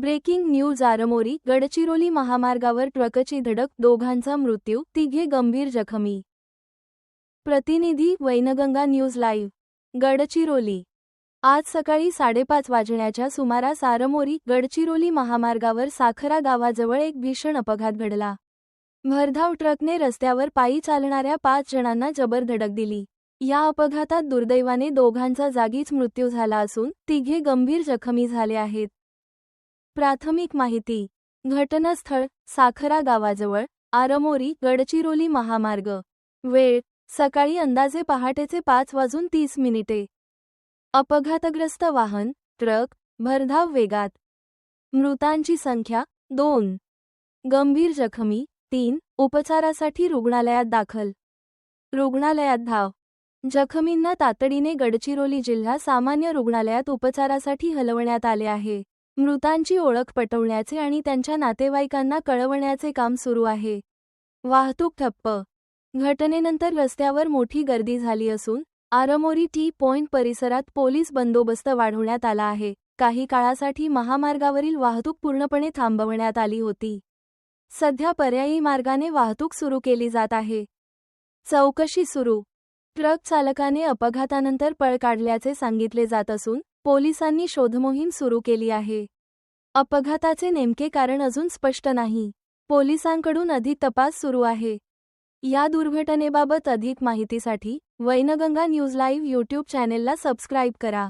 Breaking news Armori Gadchiroli महामार्गावर ट्रकची धडक दोघांचा मृत्यू तिघे गंभीर जखमी. प्रतिनिधी वैनगंगा न्यूज लाईव्ह गडचिरोली. आज सकाळी साडेपाच वाजण्याच्या सुमारास आरमोरी गडचिरोली महामार्गावर साखरा गावाजवळ एक भीषण अपघात घडला. भरधाव ट्रकने रस्त्यावर पायी चालणाऱ्या पाच जणांना जबर धडक दिली. या अपघातात दुर्दैवाने दोघांचा जागीच मृत्यू झाला असून तिघे गंभीर जखमी झाले आहेत. प्राथमिक माहिती. घटनास्थळ साखरा गावाजवळ आरमोरी गडचिरोली महामार्ग. वेळ सकाळी अंदाजे पहाटेचे पाच वाजून तीस मिनिटे. अपघातग्रस्त वाहन ट्रक भरधाव वेगात. मृतांची संख्या दोन. गंभीर जखमी तीन. उपचारासाठी रुग्णालयात दाखल. रुग्णालयात धाव. जखमींना तातडीने गडचिरोली जिल्हा सामान्य रुग्णालयात उपचारासाठी हलवण्यात आले आहे. मृतांची ओळख पटवण्याचे आणि त्यांच्या नातेवाईकांना कळवण्याचे काम सुरू आहे. वाहतूक ठप्प. घटनेनंतर रस्त्यावर मोठी गर्दी झाली असून आरमोरी टी पॉइंट परिसरात पोलीस बंदोबस्त वाढवण्यात आला आहे. काही काळासाठी महामार्गावरील वाहतूक पूर्णपणे थांबवण्यात आली होती. सध्या पर्यायी मार्गाने वाहतूक सुरू केली जात आहे. चौकशी सुरू. ट्रक चालकाने अपघातानंतर पळ काढल्याचे सांगितले जात असून पोलिसांनी शोधमोहीम सुरू केली आहे. अपघाताचे नेमके कारण अजून स्पष्ट नाही. पोलिसांकडून अधिक तपास सुरू आहे. या दुर्घटनेबाबत अधिक माहितीसाठी वैनगंगा न्यूज लाईव्ह यूट्यूब चॅनेलला सबस्क्राईब करा.